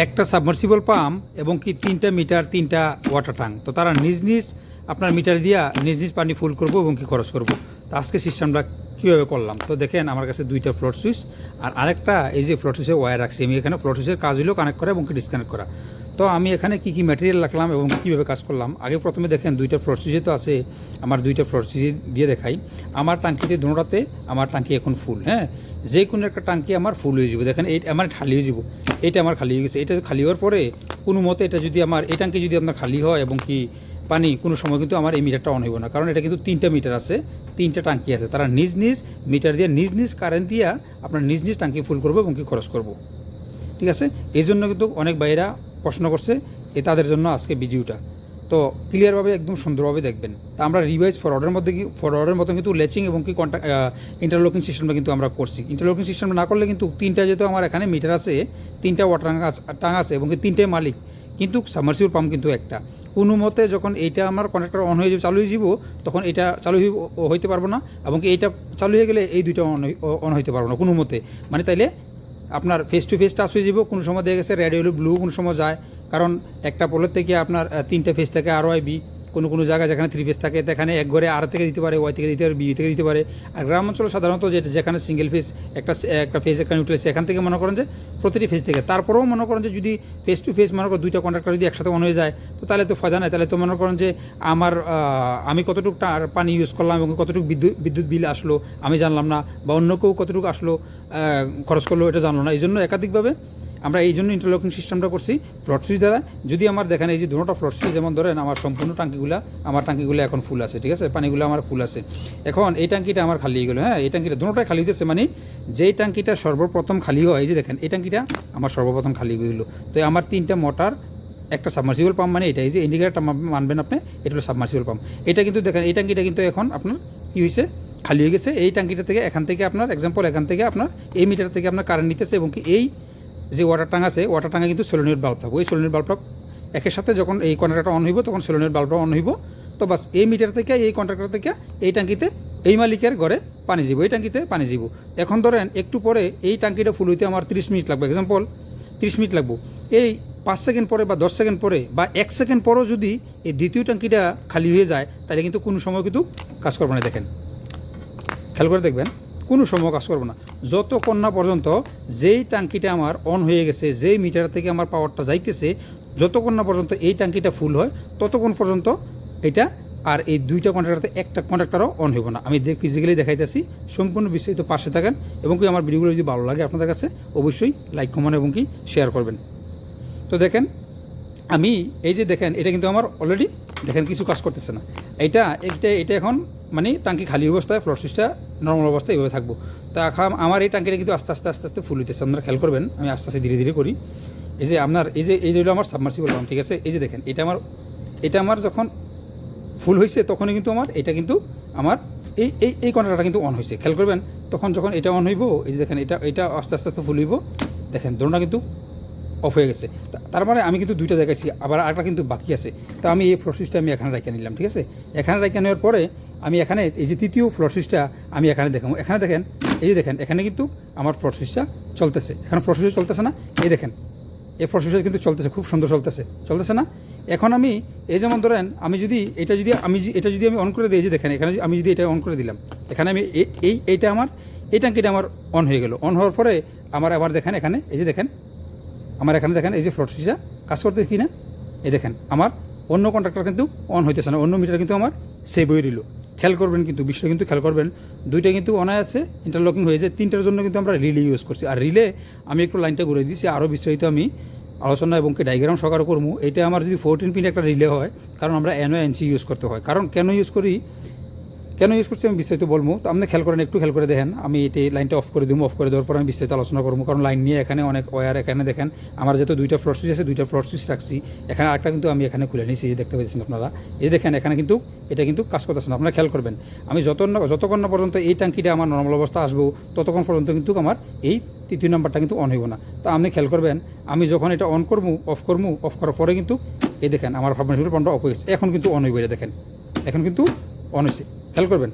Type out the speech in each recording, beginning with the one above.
একটা submersible pump এবং কি তিনটা মিটার, তিনটা ওয়াটার ট্যাঙ্ক। তো তারা নিজ নিজ আপনার মিটার দিয়া নিজ নিজ পানি ফুল করব এবং কি খরচ করব। তো আজকে সিস্টেমটা কীভাবে করলাম? তো দেখেন আমার কাছে দুইটা ফ্লোট সুইচ আর আরেকটা এই যে ফ্লোট সুইচের ওয়্যার রাখছি। আমি এখানে ফ্লোট সুইচের কাজ হলো কানেক্ট করা এবং কি ডিসকানেক্ট করা। তো আমি এখানে কি কি ম্যাটেরিয়াল রাখলাম এবং কীভাবে কাজ করলাম? আগে প্রথমে দেখেন দুইটা ফ্লোট সুইচে তো আছে, আমার দুইটা ফ্লোট সুইচ দিয়ে দেখাই। আমার টাঙ্কিতে দুটাতে আমার টাঙ্কি এখন ফুল হ্যাঁ? যে কোনো একটা টাঙ্কি আমার ফুল হয়ে যাবে। দেখেন এই, আমার খালি হয়ে যাব। এটা আমার খালি হয়ে গেছে। এটা খালি হওয়ার পরে কোনো মতে এটা যদি আমার এই ট্যাঙ্কি যদি আপনার খালি হয় এবং কি পানি কোনো সময় কিন্তু আমার এই মিটারটা অন হইব না। কারণ এটা কিন্তু তিনটা মিটার আছে, তিনটা টাঙ্কি আছে। তারা নিজ নিজ মিটার দিয়ে নিজ নিজ কারেন্ট দিয়া আপনার নিজ নিজ টাঙ্কি ফুল করব এবং কি খরচ করব। ঠিক আছে? এই জন্য কিন্তু অনেক বাইরা প্রশ্ন করছে, এ তাদের জন্য আজকে ভিডিওটা তো ক্লিয়ারভাবে একদম সুন্দরভাবে দেখবেন। তা আমরা রিভাইজ ফরওয়ার্ডের মধ্যে কি ফরওয়ার্ডের মতো কিন্তু লেচিং এবং কি কন্ট্যাক্ট ইন্টারলকিং সিস্টেমটা কিন্তু আমরা করছি। ইন্টারলকিং সিস্টেমটা না করলে কিন্তু তিনটা যেহেতু আমার এখানে মিটার আছে, তিনটা ওয়াটার টাং আছে এবং কি তিনটে মালিক। কিন্তু সাবমার্সিবল পাম্প কিন্তু একটা। কোনো মতে যখন এইটা আমার কন্ট্রাক্টর অন হয়ে যাবে, চালু হয়ে যাব, তখন এটা চালু হইতে পারব না এবং কি এইটা চালু হয়ে গেলে এই দুইটা অন অন হইতে পারব না কোনো মতে। মানে তাইলে আপনার ফেস টু ফেস টাচ হয়ে যাব, কোনো সময় দেখা গেছে রেড হলো ব্লু কোনো সময় যায়। কারণ একটা পোলের থেকে আপনার তিনটা ফেস থাকে আরও বি কোনো কোনো জায়গায় যেখানে থ্রি ফেস থাকে সেখানে এক ঘরে আর থেকে দিতে পারে ওয়াই থেকে দিতে পারে বি থেকে দিতে পারে। আর গ্রাম অঞ্চলে সাধারণত যে যেখানে সিঙ্গেল ফেস একটা একটা ফেস একটা নিউট্রাল সেখান থেকে মনে করেন যে প্রতিটি ফেস থেকে। তারপরেও মনে করেন যে যদি ফেস টু ফেস মনে করেন দুইটা কন্ট্রাক্টর যদি একসাথে অন হয়ে যায়, তো তাহলে তো ফায়দা নাই। তাহলে তো মনে করেন যে আমার আমি কতটুকু পানি ইউজ করলাম এবং কতটুকু বিদ্যুৎ বিদ্যুৎ বিল আসলো, আমি জানলাম না, বা অন্য কেউ কতটুকু আসলো খরচ করল, এটা জানলো না। এই জন্য একাধিকভাবে আমরা এই জন্য ইন্টারলকিং সিস্টেমটা করছি ফ্লট সুইচ দ্বারা। যদি আমার দেখেন এই যে দুটোটা ফ্লট সুইচ যেমন ধরেন আমার সম্পূর্ণ টাঙ্কিগুলো, আমার টাঙ্কিগুলো এখন ফুল আছে, ঠিক আছে? পানিগুলো আমার ফুল আছে। এখন এই টাঙ্কিটা আমার খালি হয়ে গেলো হ্যাঁ? এই টাঙ্কিটা দুটোটাই খালি হইতেছে মানে যেই টাঙ্কিটা সর্বপ্রথম খালি হয়, এই যে দেখেন, এই টাঙ্কিটা আমার সর্বপ্রথম খালি হয়ে গেলো তো আমার তিনটা মোটর, একটা সাবমার্সিবল পাম্প মানে এটা এই যে ইন্ডিকেটারটা মানবেন আপনি, এটা হলো সাবমার্সিবল পাম্প এটা কিন্তু দেখেন, এই টাঙ্কিটা কিন্তু এখন আপনার কী হয়েছে খালি হয়ে গেছে। এই টাঙ্কিটা থেকে এখান থেকে আপনার এক্সাম্পল এখান থেকে আপনার এই মিটার থেকে আপনার কারেন্ট নিতেছে এবং কি এই যে ওয়াটার ট্যাঙ্ক আছে ওয়াটার ট্যাঙ্কে কিন্তু সোলোনিয়র বাল্ব থাকবে। ওই সোলোনিয়র বাল্বটা একের সাথে যখন এই কন্ট্রাক্টরটা অন হইব, তখন সোলোনিয়র বাল্বটা অন হইব। তো বাস এই মিটার থেকে, এই কন্ট্রাক্টর থেকে এই ট্যাঙ্কিতে, এই মালিকের ঘরে পানি যাব এই ট্যাঙ্কিতে পানি যাব এখন ধরেন একটু পরে এই ট্যাঙ্কিটা ফুল হইতে আমার তিরিশ মিনিট লাগবে। এক্সাম্পল তিরিশ মিনিট লাগবো। এই পাঁচ সেকেন্ড পরে বা দশ সেকেন্ড পরে বা এক সেকেন্ড পরও যদি এই দ্বিতীয় ট্যাঙ্কিটা খালি হয়ে যায়, তাহলে কিন্তু কোনো সময় কিন্তু কাজ করবে না, দেখেন। খেয়াল করে দেখবেন। কোনো সময় কাজ করব না। যতক্ষণ না পর্যন্ত যেই ট্যাঙ্কিটা আমার অন হয়ে গেছে, যেই মিটার থেকে আমার পাওয়ারটা যাইতেছে যতক্ষণ না পর্যন্ত এই ট্যাঙ্কিটা ফুল হয়, ততক্ষণ পর্যন্ত এটা আর এই দুইটা কন্ট্রাক্টারতে একটা কন্ট্রাক্টারও অন হইব না। আমি ফিজিক্যালি দেখাইতেছি, সম্পূর্ণ বিস্তারিত পাশে থাকেন এবং কি আমার ভিডিওগুলো যদি ভালো লাগে আপনাদের কাছে, অবশ্যই লাইক কমেন্ট এবং কি শেয়ার করবেন। তো দেখেন, আমি এই যে দেখেন, এটা কিন্তু আমার অলরেডি দেখেন কিছু কাজ করতেছে না। এটা এটা এটা এখন মানে টাঙ্কি খালি অবস্থায় ফ্লোর সুইচটা নর্মাল অবস্থায় এভাবে থাকব। তো আমার এই টাঙ্কিটা কিন্তু আস্তে আস্তে আস্তে আস্তে ফুল হইতেছে। আপনারা খেয়াল করবেন, আমি আস্তে আস্তে ধীরে ধীরে করি। এই যে আপনার, এই যে এই যে আমার সাবমার্সিবল পাম্প ঠিক আছে? এই যে দেখেন, এটা আমার এটা আমার যখন ফুল হয়েছে তখনই কিন্তু আমার, এটা কিন্তু আমার, এই এই এই কন্ট্রাক্টটা কিন্তু অন হয়েছে খেয়াল করবেন, তখন যখন এটা অন হইব, এই যে দেখেন, এটা এটা আস্তে আস্তে আস্তে ফুল হইব। দেখেন দোনোটা কিন্তু অফ হয়ে গেছে। তার মানে আমি কিন্তু দুইটা দেখাইছি, আবার আরেকটা কিন্তু বাকি আছে। তো আমি এই ফ্লোর সুইচটা আমি এখানে রেখে নিলাম, ঠিক আছে? এখানে রেখে নেওয়ার পরে আমি এখানে এই যে তৃতীয় ফ্লোর সুইচটা আমি এখানে দেখাবো। এখানে দেখেন, এই যে দেখেন, এখানে কিন্তু আমার ফ্লোর সুইচটা চলতেছে। এখানে ফ্লোর সুইচ চলতেছে না, এই দেখেন, এই ফ্লোর সুইচটা কিন্তু চলতেছে, খুব সুন্দর চলতেছে চলতেছে না? এখন আমি, এই যেমন ধরেন, আমি যদি এটা যদি, আমি এটা যদি আমি অন করে দিই যে দেখেন, এখানে আমি যদি এটা অন করে দিলাম, এখানে আমি এই, এইটা আমার, এই ট্যাঙ্কিটা আমার অন হয়ে গেল। অন হওয়ার পরে আমার, আবার দেখেন, এখানে, এই যে দেখেন আমার এখানে দেখেন, এই যে ফ্লোট সুইচটা কাজ করতে কি না? এই দেখেন, আমার অন্য কন্ট্রাক্টর কিন্তু অন হইতেছে না, অন্য মিটার কিন্তু আমার সেভ হয়ে দিল খেয়াল করবেন কিন্তু, বিষয়টা কিন্তু খেয়াল করবেন, দুইটা কিন্তু অনায় আছে ইন্টারলকিং হয়েছে তিনটার জন্য কিন্তু আমরা রিলে ইউজ করছি। আর রিলে আমি একটু লাইনটা ঘুরে দিয়েছি আরও বিস্তারিত আমি আলোচনা এবং কি ডায়াগ্রাম সহকারে করব। এটা আমার যদি ফোরটিন পিন একটা রিলে হয়, কারণ আমরা এনও এনসি ইউজ করতে হয়। কারণ কেন ইউজ করি? কেন ইউজ করছি আমি বিস্তারিত বলব? তো আপনি খেয়াল করেন, একটু খেয়াল করে দেখেন, আমি এটি লাইনটা অফ করে দিব অফ করে দেওয়ার পর আমি বিস্তারিত আলোচনা করব। কারণ লাইন নিয়ে এখানে অনেক ওয়ার এখানে দেখেন, আমার যেহেতু দুইটা ফ্লোর সুইচ আছে, দুইটা ফ্লোর সুইচ রাখছি। এখানে আরেকটা কিন্তু আমি এখানে খুলে নিয়েছি দেখতে পাচ্ছেন আপনারা। এই দেখেন, এখানে কিন্তু, এটা কিন্তু কাজ করতেছে না। আপনারা খেয়াল করবেন, আমি যত যতক্ষণ না পর্যন্ত এই ট্যাঙ্কিটা আমার নর্মাল অবস্থা আসব, ততক্ষণ পর্যন্ত কিন্তু আমার এই তৃতীয় নাম্বারটা কিন্তু অন হইব না। তো আপনি খেয়াল করবেন, আমি যখন এটা অন করব অফ করব অফ করার পরে কিন্তু, এই দেখেন, আমার ফার্মাসিউল পাম্পটা অফ হয়ে গেছে। এখন কিন্তু অন হইবে এটা দেখেন। এখন কিন্তু অন হয়েছে খেয়াল করবেন,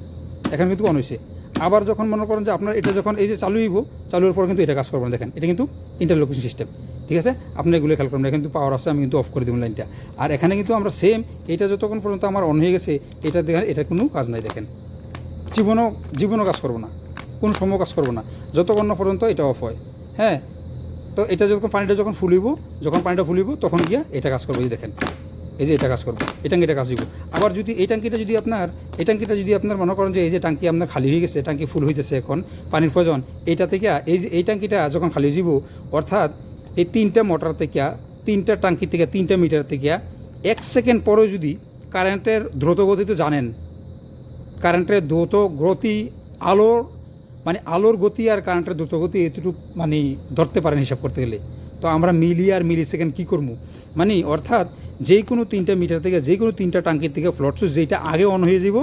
এখন কিন্তু অন হয়েছে আবার যখন মনে করেন যে আপনার এটা যখন এই যে চালু হইব, চালু হওয়ার পর কিন্তু এটা কাজ করবেন দেখেন, এটা কিন্তু ইন্টারলোকেশন সিস্টেম ঠিক আছে? আপনি এগুলো খেয়াল করবেন কিন্তু পাওয়ার আছে, আমি কিন্তু অফ করে দেবো লাইনটা আর এখানে কিন্তু আমরা সেম এটা যতক্ষণ পর্যন্ত আমার অন হয়ে গেছে, এটা দেখেন এটা কোনো কাজ নাই, দেখেন। জীবনও জীবনও কাজ করব না, কোনো সময় কাজ করব না। যতক্ষণ না পর্যন্ত এটা অফ হয় হ্যাঁ? তো এটা যখন পানিটা যখন ফুলিব যখন পানিটা ফুলিব তখন গিয়া এটা কাজ করব দেখেন। এই যে এটা কাজ করব, এই ট্যাঙ্কিটা কাজ দিব। আবার যদি এই ট্যাঙ্কিটা যদি আপনার, এই ট্যাঙ্কিটা যদি আপনার মনে করেন যে এই যে ট্যাঙ্কি আপনার খালি হয়ে গেছে ট্যাঙ্কি ফুল হইতেছে এখন, পানির প্রয়োজন, এইটা থেকে এই যে, এই ট্যাঙ্কিটা যখন খালি যাব অর্থাৎ এই তিনটা মোটর থেকে, তিনটা ট্যাঙ্কি থেকে, তিনটা মিটার থেকে, এক সেকেন্ড পরেও যদি কারেন্টের দ্রুত গতি তো জানেন, কারেন্টের দ্রুত গতি, আলোর মানে আলোর গতি আর কারেন্টের দ্রুত গতি এতটুকু মানে ধরতে পারেন হিসাব করতে গেলে। তো আমরা মিলি আর মিলি সেকেন্ড কী করব? মানে অর্থাৎ যে কোনো তিনটা মিটার থেকে যে কোনো তিনটা টাঙ্কির থেকে ফ্লট সুইচ যেটা আগে অন হয়ে যাব,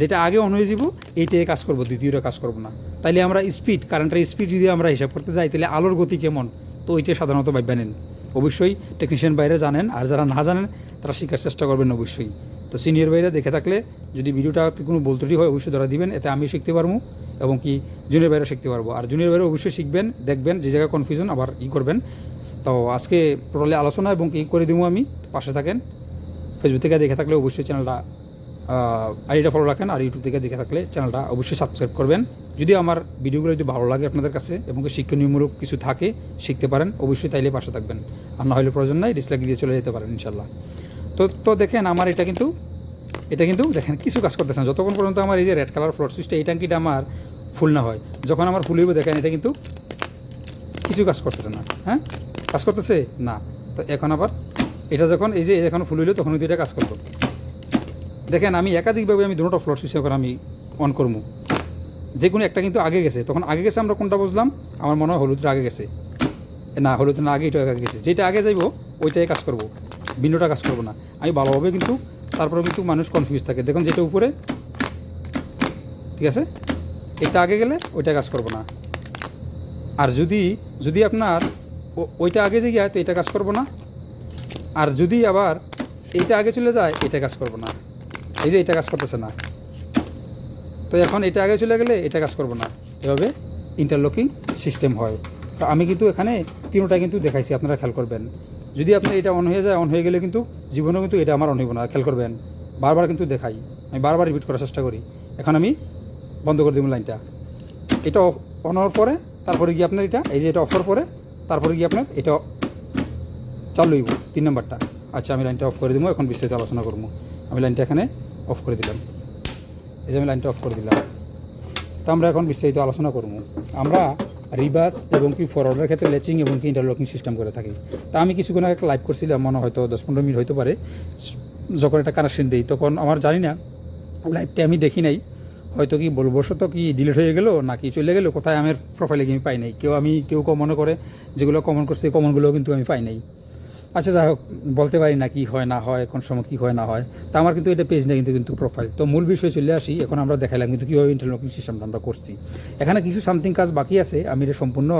যেটা আগে অন হয়ে যাব, এইটাই কাজ করব, দ্বিতীয়টা কাজ করব না। তাইলে আমরা স্পিড কারেন্টের স্পিড যদি আমরা হিসাব করতে যাই তাহলে আলোর গতি কেমন? তো ওইটা সাধারণত ভাববে নেন অবশ্যই টেকনিশিয়ান বাইরে জানেন, আর যারা না জানেন, তারা শেখার চেষ্টা করবেন অবশ্যই। তো সিনিয়র বাইরে দেখে থাকলে যদি ভিডিওটা কোনো বলতে হয়, অবশ্যই ধরা দিবেন, এতে আমি শিখতে পারব এবং কি জুনিয়র বাইরে শিখতে পারব। আর জুনিয়র বাইরে অবশ্যই শিখবেন, দেখবেন যে জায়গায় কনফিউশন আবার ই করবেন। তো আজকে টোটালি আলোচনা এবং কি করে দেবো আমি, পাশে থাকেন। ফেসবুক থেকে দেখে থাকলে অবশ্যই চ্যানেলটা আইডিটা ফলো রাখেন, আর ইউটিউব থেকে দেখে থাকলে চ্যানেলটা অবশ্যই সাবস্ক্রাইব করবেন। যদি আমার ভিডিওগুলো যদি ভালো লাগে আপনাদের কাছে এবং শিক্ষণীয়মূলক কিছু থাকে, শিখতে পারেন, অবশ্যই তাইলে পাশে থাকবেন। আর না হলে প্রয়োজন নাই ডিসলাইক দিয়ে চলে যেতে পারেন ইনশাল্লাহ তো তো দেখেন আমার এটা কিন্তু এটা কিন্তু দেখেন কিছু কাজ করতেছে না। যতক্ষণ পর্যন্ত আমার এই যে রেড কালার ফ্লোর সুইচটা এই ট্যাঙ্কিটা আমার ফুল না হয়, যখন আমার ফুল হইব দেখেন এটা কিন্তু কিছু কাজ করতেছে না। হ্যাঁ? কাজ করতেছে? না। তো এখন আবার এটা যখন এই যে এখন ফুল হইল তখন কিন্তু এটা কাজ করব দেখেন আমি একাধিকভাবে আমি দুটো ফ্লোর সুইচ এখন আমি অন করব। যে কোনো একটা কিন্তু আগে গেছে। তখন আগে গেছে আমরা কোনটা বুঝলাম? আমার মনে হয় হলুদটা আগে গেছে। না হলুদ না, আগে এটা আগে গেছে। যেটা আগে যাইব, ওইটাই কাজ করব। ভিন্নটা কাজ করব না। আমি ভালোভাবে কিন্তু তারপরে কিন্তু মানুষ কনফিউজ থাকে। দেখুন যেটা উপরে, ঠিক আছে? এটা আগে গেলে ওইটা কাজ করব না। আর যদি যদি আপনার ওইটা আগে যে যায় তো এটা কাজ করব না। আর যদি আবার এইটা আগে চলে যায়, এটা কাজ করব না। এই যে এটা কাজ করতেছে না। তো এখন এটা আগে চলে গেলে এটা কাজ করব না। এভাবে ইন্টারলকিং সিস্টেম হয়। তো আমি কিন্তু এখানে তিনোটা কিন্তু দেখাইছি, আপনারা খেয়াল করবেন। যদি আপনার এটা অন হয়ে যায় অন হয়ে গেলে কিন্তু জীবনেও কিন্তু এটা আমার অন হইব না। খেয়াল করবেন, বারবার কিন্তু দেখাই। আমি বারবার রিপিট করার চেষ্টা করি। এখন আমি বন্ধ করে দিব লাইনটা এটা অন হওয়ার পরে তারপরে গিয়ে আপনার এটা, এই যে এটা অফ পরে তারপরে গিয়ে আপনার এটা চালু হইব, তিন নম্বরটা। আচ্ছা আমি লাইনটা অফ করে দিব, এখন বিস্তারিত আলোচনা করব। আমি লাইনটা এখানে অফ করে দিলাম। এই যে আমি লাইনটা অফ করে দিলাম। তো আমরা এখন বিস্তারিত আলোচনা করব। আমরা রিভার্স এবং কি ফরওয়ার্ডের ক্ষেত্রে লেচিং এবং কি ইন্টারলকিং সিস্টেম করে থাকি। তা আমি কিছুক্ষণ আগে লাইভ করছিলাম, মনে হয়তো দশ পনেরো মিনিট হইতে পারে। যখন একটা কানেকশন দিই, তখন আমার জানি না লাইভটা আমি দেখি নাই। হয়তো কি বলবশত কি ডিলিট হয়ে গেলো, নাকি চলে গেলো, কোথায় আমার প্রোফাইলে আমি পাই নাই। কেউ আমি, কেউ কমনও করে, যেগুলো কমন করছে কমনগুলোও কিন্তু আমি পাই নাই। আচ্ছা যাই হোক, বলতে পারি না কি হয়, না হয়, কোন সময় কি হয়, না হয়। তা আমার কিন্তু এটা পেজ না কিন্তু কিন্তু প্রোফাইল তো মূল বিষয়ে চলে আসি, এখন আমরা দেখালাম কিন্তু কীভাবে ইন্টারলকিং সিস্টেমটা আমরা করছি। এখানে কিছু সামথিং কাজ বাকি আছে, আমি এটা সম্পূর্ণ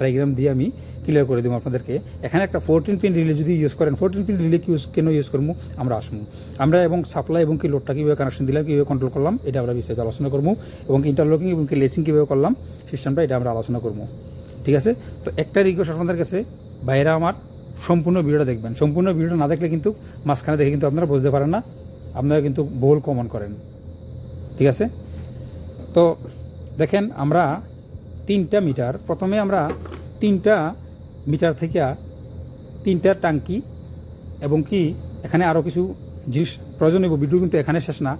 ডায়াগ্রাম দিয়ে আমি ক্লিয়ার করে দেবো আপনাদেরকে। এখানে একটা ফোরটিন পিন রিলে যদি ইউজ করেন ফোরটিন পিন রিলে ইউজ কেন ইউজ করব? আমরা আসব। আমরা এবং সাপ্লাই এবং কি লোডটা কীভাবে কানেকশন দিলাম, কীভাবে কন্ট্রোল করলাম, এটা আমরা বিস্তারিত আলোচনা করব। এবং ইন্টারলকিং এবং কি লেসিং কীভাবে করলাম সিস্টেমটা এটা আমরা আলোচনা করব। ঠিক আছে? তো একটা রিকোয়েস্ট আপনাদের কাছে বাইরে আমার সম্পূর্ণ ভিডিওটা দেখবেন। সম্পূর্ণ ভিডিওটা না দেখলে কিন্তু মাঝখানে দেখে কিন্তু আপনারা বুঝতে পারেন না। আপনারা কিন্তু বহুল কমন করেন। ঠিক আছে? তো দেখেন আমরা তিনটা মিটার, প্রথমে আমরা তিনটা মিটার থেকে তিনটা টাঙ্কি এবং কি এখানে আরও কিছু জিনিস প্রয়োজন নেব ভিডিও কিন্তু এখানে শেষ না।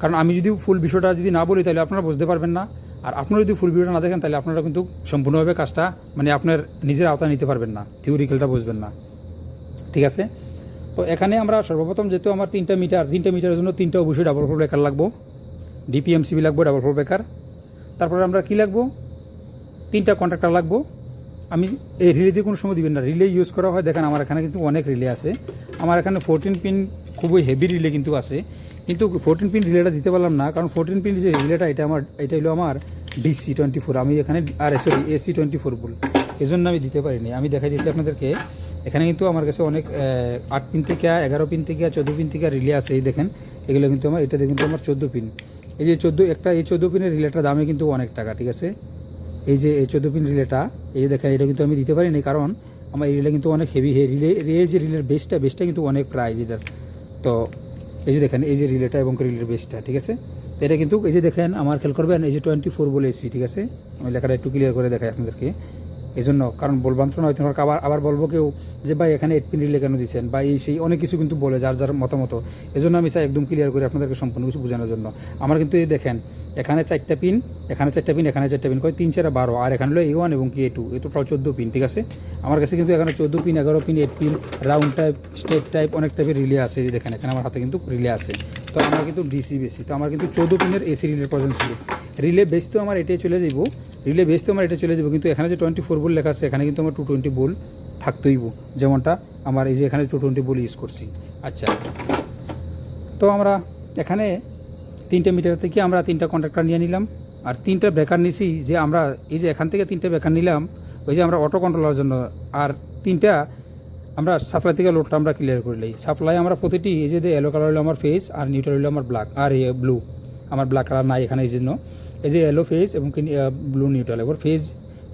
কারণ আমি যদি ফুল বিষয়টা যদি না বলি তাহলে আপনারা বুঝতে পারবেন না। আর আপনারা যদি ফুল ভিডিওটা না দেখেন, তাহলে আপনারা কিন্তু সম্পূর্ণভাবে কাজটা মানে আপনার নিজের আওতায় নিতে পারবেন না থিওরিক্যালটা বুঝবেন না। ঠিক আছে? তো এখানে আমরা সর্বপ্রথম যেহেতু আমার তিনটা মিটার তিনটা মিটারের জন্য তিনটা অবশ্যই ডাবল ফ্লোর ব্রেকার লাগবো। ডিপিএমসিবি লাগবো ডাবল ফ্লোর ব্রেকার তারপরে আমরা কী লাগবো? তিনটা কন্ট্রাক্টর লাগবো। আমি এই রিলে দিয়ে কোনো সময় দিবেন না। রিলে ইউজ করা হয়, দেখেন আমার এখানে কিন্তু অনেক রিলে আছে। আমার এখানে ফোরটিন পিন খুবই হেভি রিলে কিন্তু আছে। কিন্তু ফোরটিন পিন রিলেটা দিতে পারলাম না, কারণ ফোরটিন পিন যে রিলেটা এটা আমার, এটা হলো আমার ডিসি টোয়েন্টি ফোর আমি এখানে আর সরি এসি টোয়েন্টি ফোর বল এই জন্য আমি দিতে পারিনি। আমি দেখাই দিচ্ছি আপনাদেরকে, এখানে কিন্তু আমার কাছে অনেক আট পিন থেকে, এগারো পিন থেকে, চোদ্দ পিন থেকে রিলে আছে, এই দেখেন। এগুলো কিন্তু আমার এটা কিন্তু আমার চোদ্দ পিন এই যে চোদ্দ, একটা এই চোদ্দ পিনের রিলেটার দামে কিন্তু অনেক টাকা, ঠিক আছে? এই যে, এই চোদ্দ পিন রিলেটা এই যে দেখেন, এটা কিন্তু আমি দিতে পারিনি, কারণ আমার এই রিলে কিন্তু অনেক হেভি হে রিলে এই যে রিলের বেসটা বেসটা কিন্তু অনেক প্রাইজ এটার। তো এই যে দেখেন, এই যে রিলেটা এবং রিলের বেসটা ঠিক আছে? এটা কিন্তু, এই যে দেখেন, আমার খেয়াল করবেন, এই যে টোয়েন্টি ফোর বলে এসি ঠিক আছে? আমি লেখাটা একটু ক্লিয়ার করে দেখাই আপনাদেরকে। এই জন্য কারণ বলবাম তো নয় তোমার আবার আবার বলব কেউ যে, ভাই, এখানে এইট পিন রিলে কেন দিচ্ছেন বা এই সেই অনেক কিছু কিন্তু বলে, যার যার মতামত। এই জন্য আমি চাই একদম ক্লিয়ার করে আপনাদেরকে সম্পূর্ণ কিছু বোঝানোর জন্য। আমার কিন্তু এই দেখেন, এখানে চারটা পিন এখানে চারটা পিন এখানে চারটা পিন কয় তিন, চার, বারো, আর এখানে এ ওয়ান এবং কি এ টু এ টোটাল চোদ্দ পিন ঠিক আছে? আমার কাছে কিন্তু এখানে চোদ্দ পিন এগারো pin eight pin round type step type অনেক টাইপের রিলে আছে দেখেন, এখানে আমার হাতে কিন্তু রিলে আছে। তো আমার কিন্তু ডিসি বেশি। তো আমার কিন্তু চোদ্দ পিনের এসি রিলের প্রয়োজন ছিল। রিলে বেস তো আমার এটাই চলে যাব রিলে বেস তো আমার এটা চলে যাব কিন্তু এখানে যে টোয়েন্টি ফোর বোল লেখা আছে, এখানে কিন্তু আমার টু টোয়েন্টি বোল থাকতেইব যেমনটা আমার এই যে এখানে টু টোয়েন্টি বোল ইউজ করছি। আচ্ছা। তো আমরা এখানে তিনটে মিটার থেকে আমরা তিনটা কন্ট্রাক্টর নিয়ে নিলাম। আর তিনটা ব্রেকার নিছি যে আমরা এই যে এখান থেকে তিনটে ব্রেকার নিলাম, ওই যে আমরা অটো কন্ট্রোলার জন্য। আর তিনটা আমরা সাপ্লাই থেকে লোডটা আমরা ক্লিয়ার করে নিই সাপ্লাই আমরা প্রতিটি এই যে এলো কালার হলো আমার ফেস আর নিউট্রাল হলো আমার ব্ল্যাক আর ব্লু আমার ব্ল্যাক কালার নাই এখানে এই জন্য। এই যে এলো ফেস এবং ব্লু নিউট্রাল এবার phase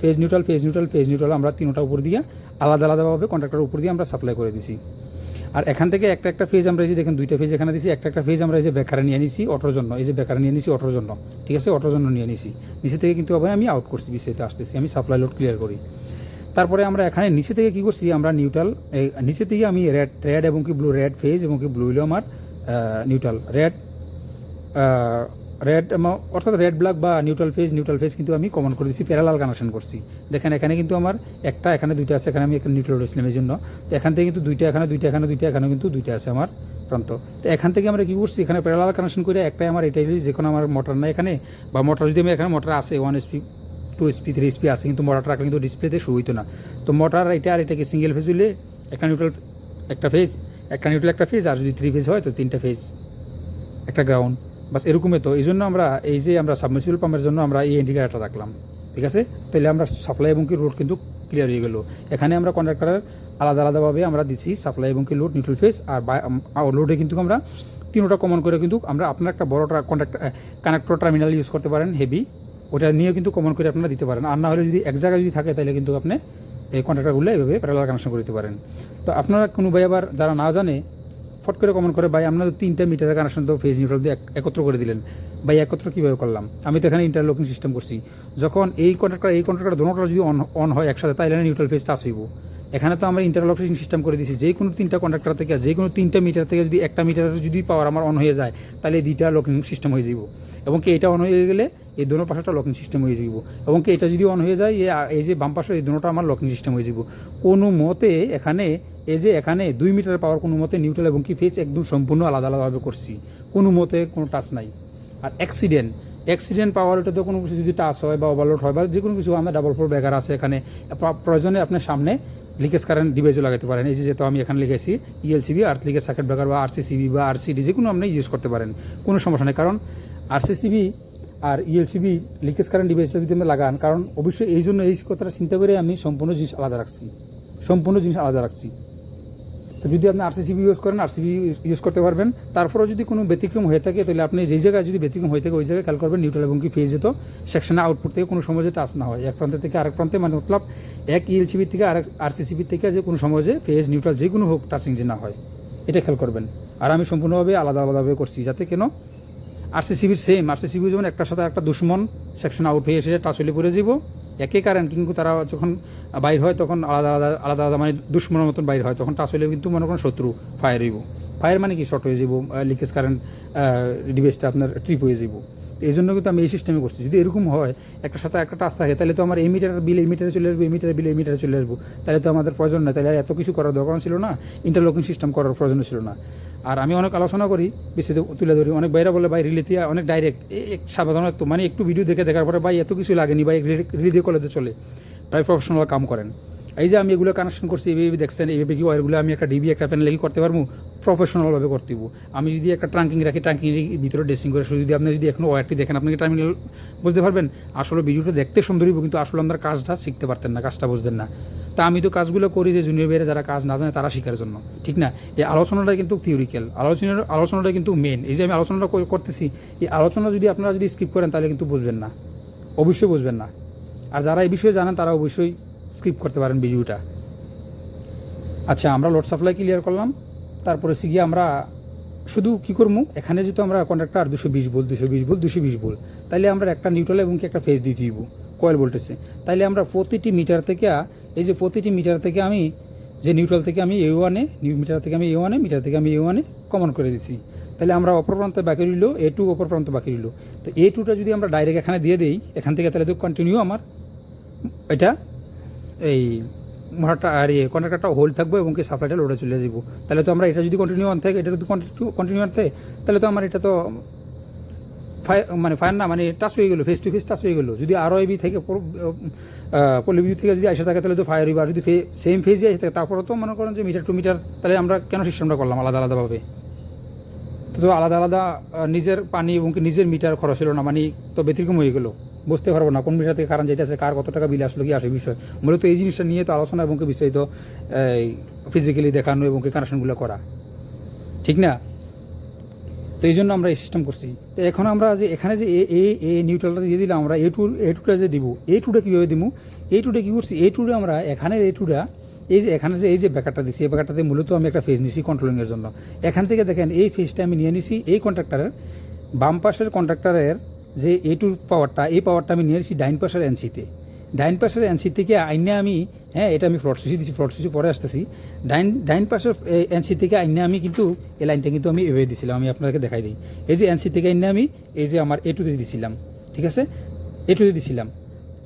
phase neutral phase neutral phase neutral আমরা তিনটা উপর দিয়ে আলাদা আলাদাভাবে কন্ট্রাক্টরের উপর দিয়ে আমরা সাপ্লাই করে দিছি। আর এখান থেকে একটা একটা ফেজ আমরা এই যে, দেখেন দুইটা ফেজ এখানে দিছি, একটা একটা ফেজ আমরা এই যে বেকারে নিয়ে নিছি, অটোর জন্য। এই যে বেকারে নিয়ে নিছি, অটোর জন্য। ঠিক আছে? অটোর জন্য নিয়ে নিছি। নিচে থেকে কিন্তু আমি আউট করছি বিসিতে আসতেছি। আমি সাপ্লাই লোড ক্লিয়ার করি। তারপরে আমরা এখানে নিচে থেকে কী করছি, আমরা নিউট্রাল নিচে থেকে আমি রেড রেড এবং কি ব্লু রেড ফেজ এবং কি ব্লু হলো আমার নিউট্রাল রেড রেড অর্থাৎ রেড ব্ল্যাক বা নিউট্রাল ফেজ নিউট্রাল ফেজ কিন্তু আমি কমন করে দিচ্ছি প্যারালাল কানেকশন করছি। দেখেন এখানে কিন্তু আমার একটা, এখানে দুইটা আছে, এখানে আমি এখানে নিউট্রাল এই জন্য তো এখান থেকে কিন্তু দুইটা, এখানে দুইটা এখানে দুইটা এখানে কিন্তু দুইটা আছে আমার প্রান্ত। তো এখান থেকে আমরা কী করছি, এখানে প্যারালাল কানেকশন করে একটাই আমার এটাই যে কোনো আমার মোটর নাই এখানে, বা মোটর যদি আমি এখানে মোটর আছে one SP two SP three SP আছে কিন্তু মোটরটা রাখলে কিন্তু ডিসপ্লেতে শো হইতো না। তো মোটর এটা, আর এটাকে সিঙ্গেল ফেজ হলে একটা নিউট্রাল একটা ফেজ একটা নিউট্রাল একটা ফেজ আর যদি থ্রি ফেজ হয় তো তিনটা ফেজ একটা গ্রাউন্ড বাস এরকমই তো। এই জন্য আমরা, এই যে আমরা সাবমেসিবল পাম্পের জন্য আমরা এই ইন্ডিকেটারটা রাখলাম। ঠিক আছে? তাহলে আমরা সাপ্লাই এবং কি রোড কিন্তু ক্লিয়ার হয়ে গেল। এখানে আমরা কন্ট্রাক্টরের আলাদা আলাদাভাবে আমরা দিছি সাপ্লাই এবং কি লোড নিউট্রাল ফেস আর লোডে কিন্তু আমরা তিনোটা কমন করে কিন্তু আমরা আপনার একটা বড় কন্ট্রাক্ট কানেক্টর টার্মিনাল ইউজ করতে পারেন হেভি ওটা নিয়ে কিন্তু কমন করে আপনারা দিতে পারেন। আর না হলে যদি এক জায়গায় যদি থাকে, তাহলে কিন্তু আপনি এই কন্ট্রাক্টারগুলো এভাবে প্যারালাল কানেকশন করে দিতে পারেন। তো আপনারা কোনো ভাই আবার যারা না জানে, ফট করে কমন করে, ভাই আপনাদের তিনটা মিটারের কানেকশন তো ফেজ নিউট্রাল দিয়ে একত্র করে দিলেন। ভাই, একত্র কীভাবে করলাম? আমি তো এখানে ইন্টারলকিং সিস্টেম করছি। যখন এই কন্ট্রাক্টার এই কন্ট্রাক্টার দোনোটা যদি অন অন হয় একসাথে তাইলে নিউট্রাল ফেজ টাচ হইব। এখানে তো আমরা ইন্টারলকিং সিস্টেম করে দিয়েছি। যে কোনো তিনটা কন্ট্রাক্টর থেকে যে কোনো তিনটা মিটার থেকে যদি একটা মিটার যদি পাওয়ার আমার অন হয়ে যায়, তাহলে দুইটা লকিং সিস্টেম হয়ে যাব এবং কি এটা অন হয়ে গেলে এই দোনো পাশটা লকিং সিস্টেম হয়ে যাব এবং কি এটা যদি অন হয়ে যায়, এই যে বাম পাশে এই দুটোটা আমার লকিং সিস্টেম হয়ে যাব কোনো মতে এখানে, এই যে এখানে দুই মিটার পাওয়ার কোনো মতে নিউট্রাল এবং কি ফেস একদম সম্পূর্ণ আলাদা আলাদাভাবে করছি। কোনো মতে কোনো টাচ নাই। আর অ্যাক্সিডেন্ট অ্যাক্সিডেন্ট পাওয়ার এটা তো কোনো কিছু যদি টাচ হয় বা ওভারলোড হয় বা যে কোনো কিছু, আমার ডাবল ফোর ব্যাগার আছে এখানে। প্রয়োজনে আপনার সামনে লিকেজ কারেন্ট ডিভাইসও লাগাতে পারেন। এই যে যেহেতু আমি এখানে লিখেছি E ELCB earth leakage circuit breaker বা আরসিসিবি বা আরসিডি যে কোনো আপনি ইউজ করতে পারেন। কোনো সমস্যা নেই, কারণ আরসিসিবি আর E ইএলসিবি লিকেজ কারেন্ট ডিভাইসটা যদি আপনি লাগান, কারণ অবশ্যই এই জন্য এই কথাটা চিন্তা করে আমি সম্পূর্ণ জিনিস আলাদা রাখছি। সম্পূর্ণ জিনিস আলাদা রাখছি। তো যদি আপনি আরসিসিবি ইউজ করেন আরসিবি ইউজ করতে পারবেন। তারপরেও যদি কোনো ব্যতিক্রম হয়ে থাকে, তাহলে আপনি যেই জায়গায় যদি ব্যতিক্রম হয়ে থাকে, ওই জায়গায় খেয়াল করবেন নিউট্রাল এবং কি ফেজ যেত সেকশনে আউটপুট থেকে কোনো সময় যে টাচ না হয়। এক প্রান্ত থেকে আরেক প্রান্তে মানে মতলব এক ইএলসিবি থেকে আরেক আরসিসিবি থেকে যে কোনো সময় যে ফেজ নিউট্রাল যে কোনো হোক টাচিং যে না হয়, এটা খেয়াল করবেন। আর আমি সম্পূর্ণভাবে আলাদা আলাদাভাবে করছি, যাতে কেন আরসিসিবির সেম আরসিসিবি যেমন একটার সাথে একটা দুশ্মন সেকশন আউট হয়ে এসে টাচ হলে পড়ে যাব একই কারণ, কিন্তু তারা যখন বাইর হয় তখন আলাদা আলাদা আলাদা আলাদা মানে দুশ্মনের মতন বাইর হয়, তখন টাচ হইলে কিন্তু মনে করেন শত্রু, ফায়ার হইব। ফায়ার মানে কি? শর্ট হয়ে যাব লিকেজ কারেন্ট ডিভাইসটা আপনার ট্রিপ হয়ে যাব এই জন্য কিন্তু আমি এই সিস্টেমে করছি। যদি এরকম হয়, একটা সাথে একটা টাচ থাকে, তাহলে তো আমার এই মিটার বিল এই মিটারে চলে আসব এই মিটার বিল এই মিটারে চলে আসব। তাহলে তো আমাদের প্রয়োজন না তাহলে আর এত কিছু করার দরকার ছিল না। ইন্টারলকিং সিস্টেম করার প্রয়োজন ছিল না। আর আমি অনেক আলোচনা করি, বেশি তুলে ধরি। অনেক বাইরে বলে, ভাই রিলে দিয়ে অনেক ডাইরেক্ট সাধারণত মানে একটু ভিডিও দেখে দেখার পরে, ভাই, এত কিছু লাগেনি, ভাই রিলে দিয়ে কলেজে চলে। ভাই প্রফেশনাল কাম করেন। এই যে আমি এগুলো কানেকশন করছি এইভাবে দেখছেন এইভাবে কি ওয়ারগুলো আমি একটা ডিবি একটা প্যানেলে কি করতে পারব? প্রফেশনালভাবে করতে হইব। আমি যদি একটা ট্রাঙ্কিং রাখি ট্রাঙ্কিং ভিতরে ড্রেসিং করে যদি আপনি যদি এখন ওয়ারটি দেখেন, আপনি টার্মিনাল বুঝতে পারবেন? আসলে ভিডিওটা দেখতে সুন্দর হইব, কিন্তু আসলে আমরা কাজটা শিখতে পারতেন না, কাজটা বুঝতেন না। তা আমি তো কাজগুলো করি যে জুনিয়র বেড়ে যারা কাজ না জানে, তারা শেখার জন্য, ঠিক না? এই আলোচনাটা কিন্তু থিওরিক্যাল আলোচনার, আলোচনাটা কিন্তু মেন এই যে আমি আলোচনাটা করতেছি, এই আলোচনা যদি আপনারা যদি স্কিপ করেন, তাহলে কিন্তু বুঝবেন না, অবশ্যই বুঝবেন না। আর যারা এই বিষয়ে জানেন, তারা অবশ্যই স্কিপ করতে পারেন ভিডিওটা। আচ্ছা আমরা লোড সাপ্লাই ক্লিয়ার করলাম। তারপরে সে গিয়ে আমরা শুধু কী করব এখানে যেহেতু আমরা কন্ট্রাক্টর দুশো বিশ বল দুশো বিশ বল দুশো বিশ বল তাইলে আমরা একটা নিউট্রাল এবং কি একটা ফেজ দিয়ে দিব কয়েল ভোল্টেজে তাইলে আমরা প্রতিটি মিটার থেকে, এই যে প্রতিটি মিটার থেকে আমি যে নিউট্রাল থেকে আমি এ ওয়ানে মিটার থেকে আমি এ ওয়ানে মিটার থেকে আমি এ ওয়ানে কমন করে দিছি। তাহলে আমরা অপর প্রান্তে বাকি রইল এ টু অপর প্রান্ত বাকি রইল। তো এ টুটা যদি আমরা ডাইরেক্ট এখানে দিয়ে দিই, এখান থেকে তাহলে তো কন্টিনিউ আমার। এটা এই মোটরটা আর ইয়ে কন্ট্রাক্টরটা হোল্ড থাকব এবং কি সাপ্লাইটা লোডে চলে যাব। তাহলে তো আমরা এটা যদি কন্টিনিউ অন থাকে, এটা যদি কন্টিনিউ অন থাকে, তাহলে তো আমার এটা তো ফায়ার মানে ফায়ার না মানে টাচ হয়ে গেলো ফেস টু ফেস টাচ হয়ে গেলো। যদি আরও এবি থেকে পলিবিদ্যুৎ থেকে যদি আসে থাকে, তাহলে তো ফায়ার হইবে। আর যদি সেম ফেজে আসে থাকে তারপরে তো মনে করেন যে মিটার টু মিটার তাহলে আমরা কেন সিস্টেমটা করলাম আলাদা আলাদাভাবে তো আলাদা আলাদা নিজের পানি এবং নিজের মিটার খরচ হলো না মানে তো ব্যতিক্রম হয়ে গেলো। বুঝতে পারব না, কোন মিটার থেকে কারণ যাইতেছে, কার কত টাকা বিল আসলো, কি আসে বিষয়। মূলত এই জিনিসটা নিয়ে তো আলোচনা এবং বিস্তারিত ফিজিক্যালি দেখানো এবং কানেকশনগুলো করা। ঠিক না? তো এই জন্য আমরা এই সিস্টেম করছি। তো এখন আমরা যে, এখানে যে এ এ এ নিউট্রালটা দিয়ে দিলাম, আমরা এ টু এ টুটা যে দিব এ টুটা কীভাবে দিব এ টুটা কী করছি? এ টুটা আমরা, এখানে এ টুটা এই যে, এখানে যে, এই যে ব্যাকারটা দিচ্ছি এই ব্যাকারটাতে মূলত আমি একটা ফেজ নিছি কন্ট্রোলিংয়ের জন্য। এখান থেকে দেখেন, এই ফেজটা আমি নিয়ে নিছি, এই কন্ট্রাক্টরের বাম পাশের কন্ট্রাক্টরের যে এ টুর পাওয়ারটা এই পাওয়ারটা আমি নিয়ে নিছি ডাইন পাশের এনসিতে। ডাইন পাশের এনসি থেকে আইনে আমি হ্যাঁ এটা আমি ফ্লট সুইচি দিছি ফ্লট সুইচি পরে আসতেছি। ডাইন ডাইন পাশের এনসি থেকে আইনে আমি কিন্তু এই লাইনটা কিন্তু আমি এভাবে দিছিলাম, আমি আপনাকে দেখাই দিই। এই যে এনসি থেকে আইনে আমি এই যে আমার এ টুতে দিছিলাম, ঠিক আছে? এ টুতে দিছিলাম।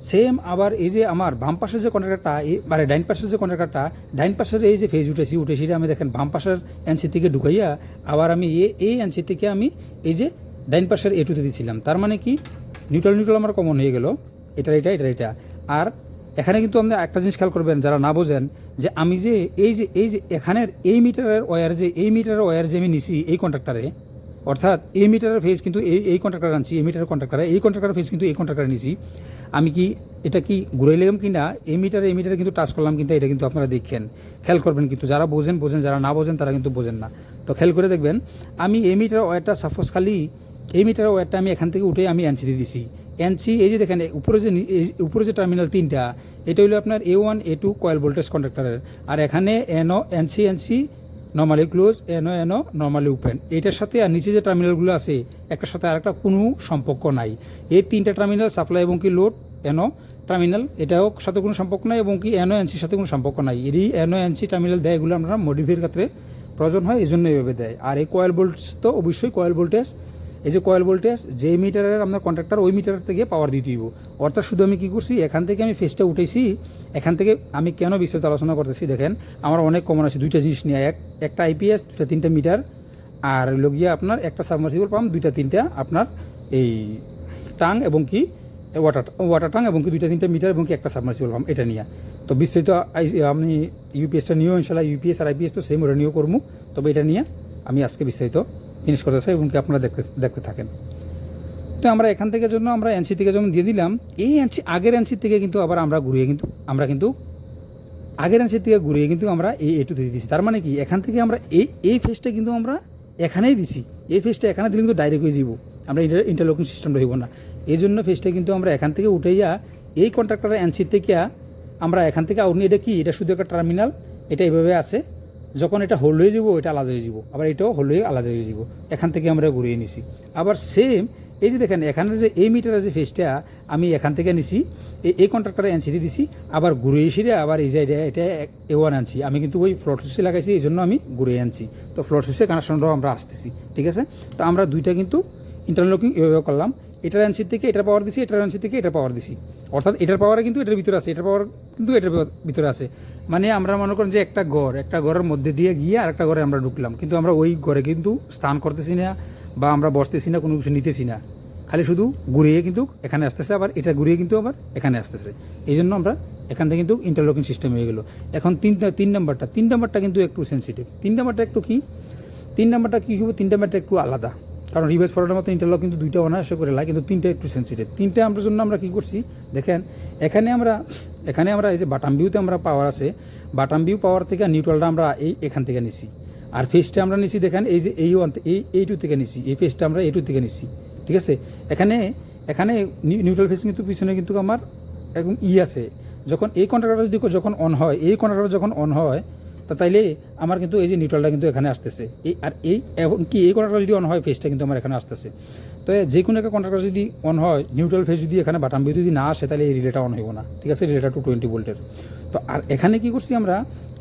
সেম আবার এই যে আমার বাম পাশের যে কন্ট্রাক্টরটা এই মানে ডাইন পাশের যে কন্ট্রাক্টরটা ডাইন পাশের এই যে ফেজ উঠেছি উঠেছি আমি দেখেন বাম পাশের এনসি থেকে ঢুকাইয়া, আবার আমি এই এনসি থেকে আমি এই যে ডাইন পাশের এ টুতে দিছিলাম। তার মানে কি? নিউট্রাল নিউট্রাল আমার কমন হয়ে গেল। এটা এটা এটা এটা। আর এখানে কিন্তু আপনি একটা জিনিস খেয়াল করবেন, যারা না বোঝেন, যে আমি যে এই যে এই যে এখানের এই মিটারের ওয়্যার যে, এই মিটারের ওয়্যার যে আমি নিছি এই কন্ট্রাক্টারে অর্থাৎ এই মিটারের ফেজ কিন্তু এই এই কন্ট্রাক্টার আনছি, এই মিটারের কন্ট্রাক্টারে এই কন্ট্রাক্টারের ফেজ কিন্তু এই কন্ট্রাক্টারে নিছি। আমি কি, এটা কি ঘুরাইলাম কি না এই মিটারে এই মিটারে কিন্তু টাচ করলাম কিন্তু এটা কিন্তু আপনারা দেখেন। খেয়াল করবেন কিন্তু, যারা বোঝেন বোঝেন, যারা না বোঝেন, তারা কিন্তু বোঝেন না। তো খেয়াল করে দেখবেন, আমি এই মিটারের ওয়্যারটা সাপোজ খালি এই মিটার ওয়্যারটা আমি এখান থেকে উঠে আমি এনসি দিয়ে দিছি। এনসি এই যে দেখেন, উপরে যে উপরে যে টার্মিনাল তিনটা, এটা হলো আপনার A one A two coil voltage কন্ডাক্টরের আর এখানে NO NC NC normally close NO NO normally open এটার সাথে আর নিচে যে টার্মিনালগুলো আছে, একটার সাথে আরেকটা কোনো সম্পর্ক নাই। এই তিনটা টার্মিনাল সাপ্লাই এবং কি লোড এনও টার্মিনাল এটাও সাথে কোনো সম্পর্ক নাই এবং কি এনও এনসির সাথে কোনো সম্পর্ক নাই। এরই এনও এনসি টার্মিনাল দেয় এগুলো আমরা মডিফাইয়ের ক্ষেত্রে প্রয়োজন হয় এই জন্য এইভাবে দেয়। আর এই কয়েল ভোল্টেজ তো অবশ্যই কয়েল ভোল্টেজ এই যে কয়েল ভোল্টেজ যে মিটারের আপনার কন্ট্রাক্টর ওই মিটার থেকে পাওয়ার দিতে দিব অর্থাৎ শুধু আমি কী করছি, এখান থেকে আমি ফেসটা উঠেছি এখান থেকে আমি কেন বিস্তারিত আলোচনা করতেছি? দেখেন, আমার অনেক কমন আছে, দুইটা জিনিস নিয়ে, এক, একটা আইপিএস দুটা তিনটা মিটার আর হলো গিয়ে আপনার একটা সাবমার্সিবল পাম্প দুইটা তিনটা আপনার এই টাং এবং কি ওয়াটার ওয়াটার টাং এবং কি দুইটা তিনটা মিটার এবং কি একটা সাবমার্সিবল পাম্প এটা নিয়ে। তো বিস্তারিত আমি ইউপিএসটা নিয়েও ইনশাল্লাহ ইউপিএস আর আইপিএস তো সেম ওটা নিয়েও করব তবে এটা নিয়ে আমি আজকে বিস্তারিত জিনিস করতে চাই এবং কি আপনারা দেখতে দেখতে থাকেন। তো আমরা এখান থেকে জন্য আমরা এনসি থেকে যেমন দিয়ে দিলাম, এই এনসি আগের এনসি থেকে কিন্তু আবার আমরা ঘুরিয়ে কিন্তু, আমরা কিন্তু আগের এনসি থেকে ঘুরিয়ে কিন্তু আমরা এই এটুতে দিয়ে দিচ্ছি তার মানে কি, এখান থেকে আমরা এই এই ফেসটা কিন্তু আমরা এখানেই দিছি। এই ফেসটা এখানে দিলে কিন্তু ডাইরেক্ট হয়ে যাব আমরা ইন্টার ইন্টারলকিং সিস্টেমটা হইব না। এই জন্য ফেসটা কিন্তু আমরা এখান থেকে উঠাইয়া এই কন্ট্রাক্টরের এনসি থেকে আমরা এখান থেকে আউট এটা কি? এটা শুধু একটা টার্মিনাল এটা এভাবে আছে। যখন এটা হোল্ড হয়ে যাব, এটা আলাদা হয়ে যাব। আবার এটাও হোল্ড হয়ে আলাদা হয়ে যাব। এখান থেকে আমরা ঘুরিয়ে নিছি। আবার সেম এই যে দেখেন, এখানে যে এই মিটারের যে ফেসটা আমি এখান থেকে নিছি এই- কন্ট্রাক্টরে এনসি দিয়ে দিছি, আবার ঘুরে এসে আবার এই যে এটা এটা এ ওয়ান আনছি। আমি কিন্তু ওই ফ্লট সুইচে লাগাইছি, এই জন্য আমি ঘুরে আনছি। তো ফ্লট সুইচে কানেকশনটাও আমরা আসতেছি, ঠিক আছে? তো আমরা দুইটা কিন্তু ইন্টারলকিং এভাবে করলাম। এটার এনসির থেকে এটার পাওয়ার দিছি, এটার এনসির থেকে এটা পাওয়ার দিছি। অর্থাৎ এটার পাওয়ারে কিন্তু এটার ভিতরে আছে, এটার পাওয়ার কিন্তু এটার ভিতরে আছে। মানে আমরা মনে করেন যে একটা ঘর, একটা ঘরের মধ্যে দিয়ে গিয়ে আর একটা ঘরে আমরা ঢুকলাম। কিন্তু আমরা ওই ঘরে কিন্তু স্নান করতেছি না বা আমরা বসতেছি না, কোনো কিছু নিতেছি না। খালি শুধু ঘুরিয়ে কিন্তু এখানে আসতেছে, আবার এটা ঘুরিয়ে কিন্তু আবার এখানে আসতেছে। এই জন্য আমরা এখান থেকে কিন্তু ইন্টারলকিং সিস্টেম হয়ে গেলো। এখন তিন তিন নাম্বারটা তিন নাম্বারটা কিন্তু একটু সেন্সিটিভ তিন নাম্বারটা একটু কি? তিন নাম্বারটা কী হবে তিন নাম্বারটা একটু আলাদা। কারণ রিভার্স ফরওয়ার্ডের মতো ইন্টারলক কিন্তু দুইটা অনায়াসে করে লাগে কিন্তু তিনটা একটু সেন্সিটিভ তিনটা আমরা জন্য আমরা কী করছি? দেখেন, এখানে আমরা এখানে আমরা এই যে বাটাম ভিউতে আমরা পাওয়ার আছে বাটাম ভিউ পাওয়ার থেকে নিউট্রালটা আমরা এই এখান থেকে নিছি। আর ফেসটা আমরা নিছি, দেখেন, এই যে এই ওয়ান এই এই টু থেকে নিছি, এই ফেসটা আমরা এই টু থেকে নিছি, ঠিক আছে? এখানে এখানে নিউট্রাল ফেস কিন্তু পিছনে কিন্তু আমার একদম ই আছে। যখন এই কন্ট্রাক্টর যদি যখন অন হয়, এই কন্ট্রাক্টর যখন অন হয় তো তাইলে আমার কিন্তু এই যে নিউট্রালটা কিন্তু এখানে আসতেছে। এই আর এই এবং কি এই কন্ট্রাক্টর যদি অন হয় ফেসটা কিন্তু আমার এখানে আসতেছে। তো যে কোনো একটা কন্ট্রাক্টর যদি অন হয় নিউট্রাল ফেস যদি এখানে বাটাম যদি না আসে তাহলে এই রিলেটা অন হইব না। ঠিক আছে? রিলেটা টু টোয়েন্টি ভোল্টের তো আর এখানে কি করছি আমরা?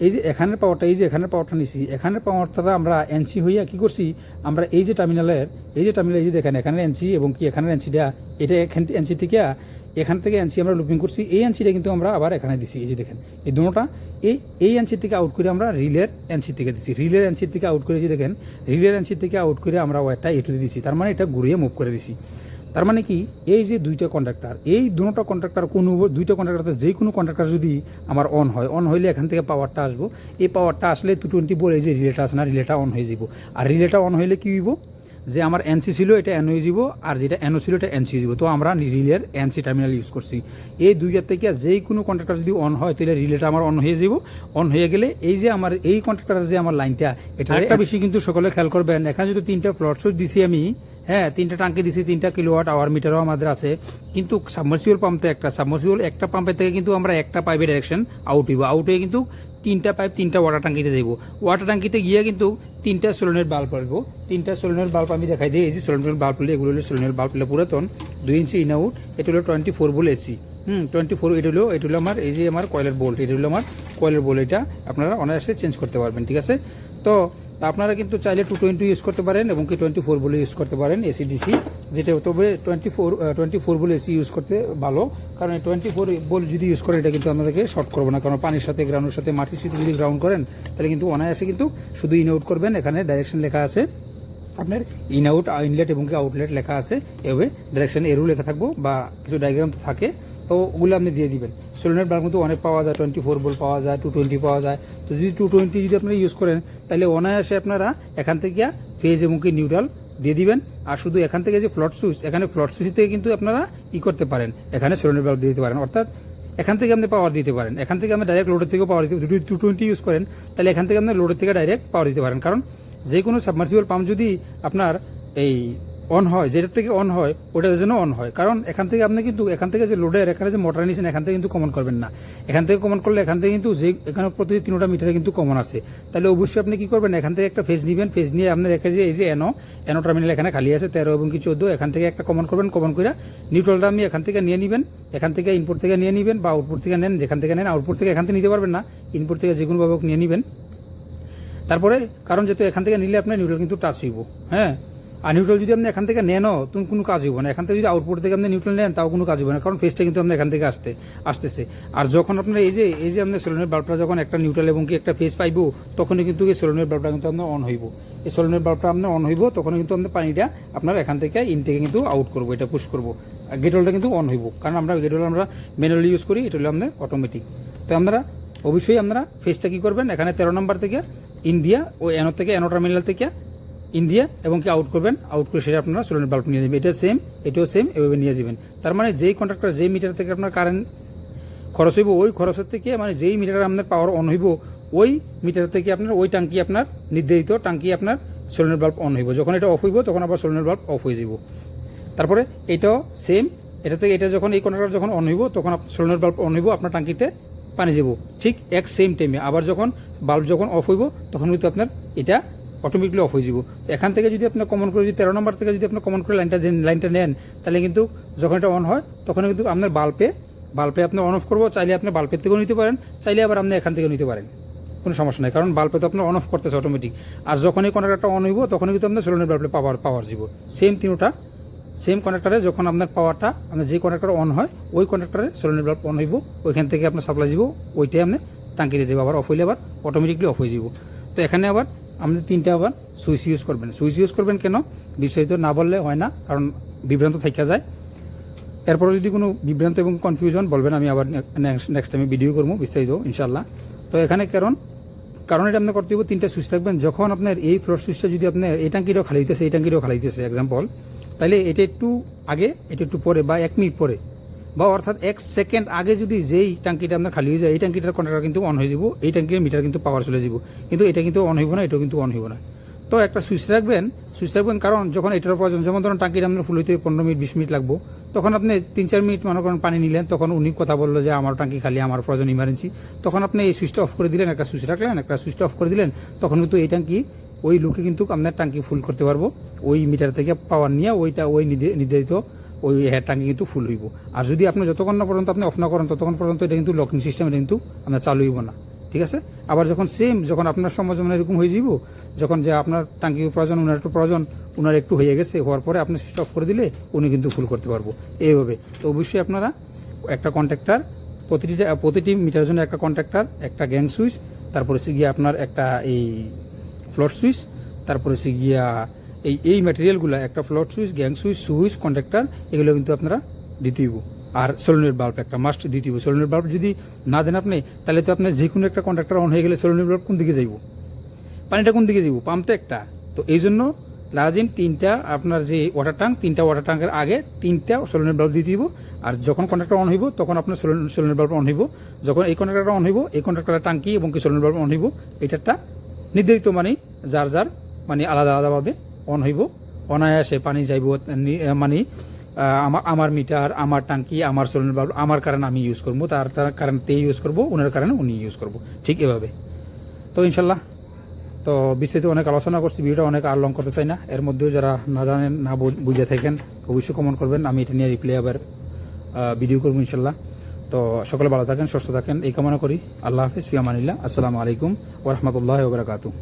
এই যে এখানের পাওয়ারটা এই যে এখানের পাওয়ারটা নিছি। এখানের পাওয়ারটা আমরা এনসি হইয়া কি করছি? আমরা এই যে টার্মিনালের এই যে টার্মিনাল এই যে দেখেন এখানে এনসি এবং কি এখানের এনসিটা এটা এখান এনসি থেকে এখান থেকে এনসি আমরা লুপিং করছি। এই এনসিটা কিন্তু আমরা আবার এখানে দিছি। এই যে দেখেন, এই দুটোটা, এই এই এনসি থেকে আউট করে আমরা রিলের এনসি থেকে দিছি। রিলের এনসি থেকে আউট করে যে দেখেন রিলের এনসি থেকে আউট করে আমরা ওয়ারটা এটুতে দিছি। তার মানে এটা ঘুরিয়ে মুভ করে দিছি। তার মানে কি, এই যে দুইটা কন্ট্রাক্টর এই দুটো কন্ট্রাক্টর কোনো, দুইটা কন্ট্রাক্টর যে কোনো কন্ট্রাক্টর যদি আমার অন হয় অন হইলে এখান থেকে পাওয়ারটা আসব। এই পাওয়ারটা আসলে টু টোয়েন্টি বলে যে রিলেটা আছে না রিলেটা অন হয়ে যাব আর রিলেটা অন হইলে কী হইব? যে আমার এনসি ছিল এটা এন হয়ে যাব আর যেটা এনও ছিল এটা এনসি যাব তো আমরা রিলের এনসি টার্মিনাল ইউজ করছি। এই দুইটার থেকে যেই কোনো কন্ট্রাক্টর যদি অন হয় তাহলে রিলেটা আমার অন হয়ে যাব অন হয়ে গেলে এই যে আমার এই কন্ট্রাক্টরের যে আমার লাইনটা এটা একটা বেশি কিন্তু সকলে খেয়াল করবেন। এখানে যদি তিনটা ফ্লট সুইচ দিছি আমি হ্যাঁ তিনটা টাঙ্কি দিছি তিনটা কিলোওয়াট আওয়ার মিটারও আমাদের আছে। কিন্তু সাবমার্সিবল পাম্পতে একটা সাবমার্সিবল একটা পাম্পের থেকে কিন্তু আমরা একটা পাইপের ডাইরেকশন আউট হইব। আউট হয়ে কিন্তু তিনটা পাইপ তিনটা ওয়াটার ট্যাঙ্কিতে দেবো ওয়াটার ট্যাঙ্কিতে গিয়ে কিন্তু তিনটা সোলনের বাল্ব পাবো তিনটা সোলনের বাল্ব আমি দেখাই দিই এসি সোলনের বাল্ব হলে, এগুলো হলো সোলনের বাল্ব হলে পুরাতন, দুই ইঞ্চি ইন আউট এটা হলো টোয়েন্টি ফোর বলে এসি হুম টোয়েন্টি ফোর এটা হলো এটা হলো আমার, এই যে আমার কয়লার বোল্ট এটা হলো আমার কয়লার বোল্ট এটা আপনারা অনায়াসে চেঞ্জ করতে পারবেন, ঠিক আছে? তো তা আপনারা কিন্তু চাইলে টু টোয়েন্টি ইউজ করতে পারেন এবং কি টোয়েন্টি ফোর বলে ইউজ করতে পারেন এসি ডিসি যেটা তবে টোয়েন্টি ফোর টোয়েন্টি ফোর বলে এসি ইউজ করতে ভালো। কারণ টোয়েন্টি ফোর বল যদি ইউজ করেন, এটা কিন্তু আপনাদেরকে শর্ট করব না। কারণ পানির সাথে গ্রাউন্ডের সাথে, মাটির সাথে যদি গ্রাউন্ড করেন, তাহলে কিন্তু অনায়াসে কিন্তু শুধু ইন আউট করবেন। এখানে ডাইরেকশন লেখা আছে। আপনার ইন আউট ইনলেট এবং কি আউটলেট লেখা আছে। এভাবে ডাইরেকশন এরও লেখা থাকব বা কিছু ডায়াগ্রাম তো থাকে। তো ওগুলো আপনি দিয়ে দিবেন। সোলেনের বাল্ব কিন্তু অনেক পাওয়া যায় টোয়েন্টি ফোর বল পাওয়া যায় টু টোয়েন্টি পাওয়া যায়। তো যদি টু টোয়েন্টি যদি আপনারা ইউজ করেন, তাহলে অনায়াসে আপনারা এখান থেকে ফেজ এবং কি নিউট্রাল দিয়ে দিবেন। আর শুধু এখান থেকে যে ফ্লট সুইচ এখানে ফ্লট সুইচ থেকে কিন্তু আপনারা ই করতে পারেন। এখানে সোলেনের বাল্ব দিয়ে দিতে পারেন। অর্থাৎ এখান থেকে আপনি পাওয়ার দিতে পারেন। এখান থেকে আপনি ডাইরেক্ট লোডের থেকেও পাওয়ার দিতে যদি টু টোয়েন্টি ইউজ করেন, তাহলে এখান থেকে আপনি লোডের থেকে ডাইরেক্ট পাওয়ার দিতে পারেন। কারণ যে কোনো সাবমার্সিবল পাম্প যদি আপনার এই অন হয় যেটার থেকে অন হয় ওটার জন্য অন হয় কারণ এখান থেকে আপনি কিন্তু এখান থেকে যে লোডের এখানে যে মোটর নিয়েছেন এখান থেকে কিন্তু কমন করবেন না এখান থেকে কমন করলে এখান থেকে কিন্তু যে এখানে প্রতি তিনটা মিটারে কিন্তু কমন আছে তাহলে অবশ্যই আপনি কি করবেন এখান থেকে একটা ফেজ নেবেন ফেজ নিয়ে আপনি রেখে যে এই যে এনো এনো টার্মিনাল এখানে খালি আছে তেরো এবং কি চোদ্দ এখান থেকে একটা কমন করবেন কমন করে নিউট্রালটা আপনি এখান থেকে নিয়ে নেবেন এখান থেকে ইনপুট থেকে নিয়ে নেবেন বা আউটপুট থেকে নেন যেখান থেকে নেন আউটপুট থেকে এখান থেকে নিতে পারবেন না ইনপুট থেকে যে কোনোভাবে নিয়ে নেবেন তারপরে কারণ যেহেতু এখান থেকে নিলে আপনার নিউট্রাল কিন্তু টাচ হইব হ্যাঁ আর নিউট্রাল যদি আপনি এখান থেকে নেনও তুমি কোনো কাজ হইব না। এখান থেকে যদি আউটপুট থেকে আপনি নিউট্রাল নেন, তাও কোনো কাজ হইব না, কারণ ফেসটা কিন্তু আপনার এখান থেকে আসতে, আসতেছে। আর যখন আপনার এই যে এই যে আপনার সোলনের বাল্বটা যখন একটা নিউট্রাল এবং কি একটা ফেস পাইব, তখনই কিন্তু এই সোলনের বাল্বটা কিন্তু আপনার অন হইব। এই সোলনের বাল্বটা আপনার অন হইব তখন কিন্তু আপনার পানিটা আপনার এখান থেকে ইন থেকে কিন্তু আউট করব, এটা পুশ করব। আর গেটওয়ালটা কিন্তু অন হইব, কারণ আমরা গেটওয়াল আমরা ম্যানুয়ালি ইউজ করি, এটা হলো আপনার অটোমেটিক তো আমরা অবশ্যই আপনারা ফেসটা কী করবেন? এখানে তেরো নম্বর থেকে ইন্ডিয়া ও এনো থেকে এনো টার্মিনাল থেকে ইন্ডিয়া এবং কি আউট করবেন আউট করে সেটা আপনারা সোলার বাল্ব নিয়ে যাবেন এটা সেম এটাও সেম এভাবে নিয়ে যাবেন। তার মানে যেই কন্ট্রাক্টর যেই মিটার থেকে আপনার কারেন্ট খরচ হইব, ওই খরচের থেকে মানে যেই মিটার আপনার পাওয়ার অন হইব, ওই মিটার থেকে আপনার, ওই টাঙ্কি আপনার নির্ধারিত টাঙ্কি আপনার সোলার বাল্ব অন হইব। যখন এটা অফ হইব, তখন আবার সোলার বাল্ব অফ হয়ে যাব তারপরে এটাও সেম এটা থেকে এটা যখন, এই কন্ট্রাক্টর যখন অন হইব, তখন সোলার বাল্ব অন হইব, আপনার টাঙ্কিতে পানি যাব ঠিক এক সেম টাইমে আবার যখন বাল্ব যখন অফ হইব, তখন কিন্তু আপনার এটা অটোমেটিকলি অফ হয়ে যাব। এখান থেকে যদি আপনার কমন করে যদি তেরো নম্বর থেকে যদি আপনার কমন করে লাইনটা লাইনটা নেন, তাহলে কিন্তু যখন এটা অন হয় তখন কিন্তু আপনার বাল্বে বাল্বে আপনি অন অফ করব, চাইলে আপনি বাল্বের থেকেও নিতে পারেন, চাইলে আবার আপনি এখান থেকেও নিতে পারেন। কোনো সমস্যা নেই, কারণ বাল্বে তো আপনার অন অফ করতেছে অটোমেটিক আর যখনই কন্ট্রাক্টরটা অন হইব, তখনই কিন্তু আপনার সোলার বাল্বে পাওয়ার পাওয়ার যাব সেম তিনটা সেম কন্ট্রাক্টরে যখন আপনার পাওয়ারটা আপনার যে কন্ট্রাক্টর অন হয়, ওই কন্ট্রাক্টরে সোলার বাল্ব অন হইব, ওইখান থেকে আপনার সাপ্লাই যাব ওইটাই আপনি টাঙ্কিতে যাব আবার অফ হইলে আবার অটোমেটিকলি অফ হয়ে যাব। তো এখানে আবার আপনি তিনটা আবার সুইচ ইউজ করবেন। সুইচ ইউজ করবেন কেন? বিস্তারিত না বললে হয় না, কারণ বিভ্রান্ত থাকা যায়। এরপরে যদি কোনো বিভ্রান্ত এবং কনফিউশন বলবেন, আমি আবার নেক্সট টাইমে ভিডিও করব বিস্তারিত ইনশাল্লাহ তো এখানে কারণ কারণ এটা আপনার করতে হবে তিনটা সুইচ রাখবেন যখন আপনার এই ফ্লোর সুইচটা যদি আপনার এই ট্যাঙ্কিটাও খালি দিতেছে এই ট্যাঙ্কিটাও খালি দিতেছে এক্সাম্পল তাহলে এটা একটু আগে, এটা একটু পরে বা এক মিনিট পরে বা অর্থাৎ এক সেকেন্ড আগে যদি যেই ট্যাঙ্কিটা আপনার খালি হয়ে যায়, এই ট্যাঙ্কিটার কন্ট্রাক্টর কিন্তু অন হয়ে যাব, এই ট্যাঙ্কির মিটার কিন্তু পাওয়ার চলে যাব। কিন্তু এটা কিন্তু অন হইব না, এটাও কিন্তু অন হইব না। তো একটা সুইচ রাখবেন সুইচ রাখবেন কারণ যখন এটার প্রয়োজন যেমন ধরুন টাঙ্কিটা আপনার ফুল হইতে পনেরো মিনিট, বিশ মিনিট লাগবো, তখন আপনি তিন চার মিনিট মনে করেন পানি নিলেন, তখন উনি কথা বলল যে আমার ট্যাঙ্কি খালি, আমার প্রয়োজন ইমার্জেন্সি তখন আপনি এই সুইচটা অফ করে দিলেন, একটা সুইচ রাখলেন, একটা সুইচটা অফ করে দিলেন, তখন কিন্তু এই ট্যাঙ্কি, ওই লোকে কিন্তু আপনার ট্যাঙ্কি ফুল করতে পারব। ওই মিটার থেকে পাওয়ার নিয়ে ওইটা, ওই নির্ধা- নির্ধারিত ওই হেয়ার ট্যাঙ্কি কিন্তু ফুল হইব। আর যদি আপনি যতক্ষণ না পর্যন্ত আপনি অফ না করেন, ততক্ষণ পর্যন্ত এটা কিন্তু লকিং সিস্টেম কিন্তু আপনার চালু হইব না। ঠিক আছে? আবার যখন সেম যখন আপনার সময় যেমন এরকম হয়ে যাব যখন যে আপনার ট্যাঙ্কি প্রয়োজন ওনার একটু প্রয়োজন ওনার একটু হয়ে গেছে, হওয়ার পরে আপনি সুইচ অফ করে দিলে উনি কিন্তু ফুল করতে পারব। এইভাবে। তো অবশ্যই আপনারা একটা কন্ট্রাক্টর প্রতিটি প্রতিটি মিটারের জন্য একটা কন্ট্রাক্টর একটা গ্যাং সুইচ তারপরে হচ্ছে গিয়ে আপনার একটা এই ফ্লোর সুইচ তারপরে হচ্ছে গিয়া এই এই ম্যাটেরিয়ালগুলো একটা floor switch gang switch switch contractor এগুলো কিন্তু আপনারা দিতেইব আর সোলোনের বাল্ব একটা মাস্ট দিতেইব সোলোনের বাল্ব যদি না দেন আপনি, তাহলে তো আপনার যে কোনো একটা কন্ট্রাক্টর অন হয়ে গেলে সোলোনের বাল্ব কোন দিকে যাইব? পানিটা কোন দিকে যাইব? পাম্প তো একটা। তো এই জন্য লাজিম তিনটা, আপনার যে ওয়াটার ট্যাঙ্ক তিনটা ওয়াটার ট্যাঙ্কের আগে তিনটা সোলনের বাল্ব দিয়ে দিব আর যখন কন্ট্রাক্টর অন হইব, তখন আপনার সোলনের বাল্ব অন হইব। যখন এই কন্ট্রাক্টর অন হইব, এই কন্ট্রাক্টরের ট্যাঙ্কি এবং কি সোলনের বাল্ব অন হইব এটা একটা নির্ধারিত মানে যার যার মানে আলাদা আলাদাভাবে অন হইব। অনায়াসে পানি যাইব মানে আমার আমার মিটার, আমার টাঙ্কি আমার সোলনের বাল্ব আমার কারণে আমি ইউজ করব, তার তার তে ইউজ করব ওনার কারণে উনি ইউজ করব, ঠিক এভাবে। তো ইনশাল্লাহ, তো বিস্তারিত অনেক আলোচনা করছি, ভিডিওটা অনেক আর লং করতে চাই না, এর মধ্যেও যারা না জানেন, না বুঝ- থাকেন, অবশ্যই কমেন্ট করবেন, আমি এটা নিয়ে রিপ্লাই আবার ভিডিও করব ইনশাল্লাহ। তো সকলে ভালো থাকেন, সুস্থ থাকেন, এই কামনা করি, আল্লাহ হাফিজ ফিয়ামানিল্লাহ আসসালামু আলাইকুম ওরহমতুল্লাহ ওবরাকাতু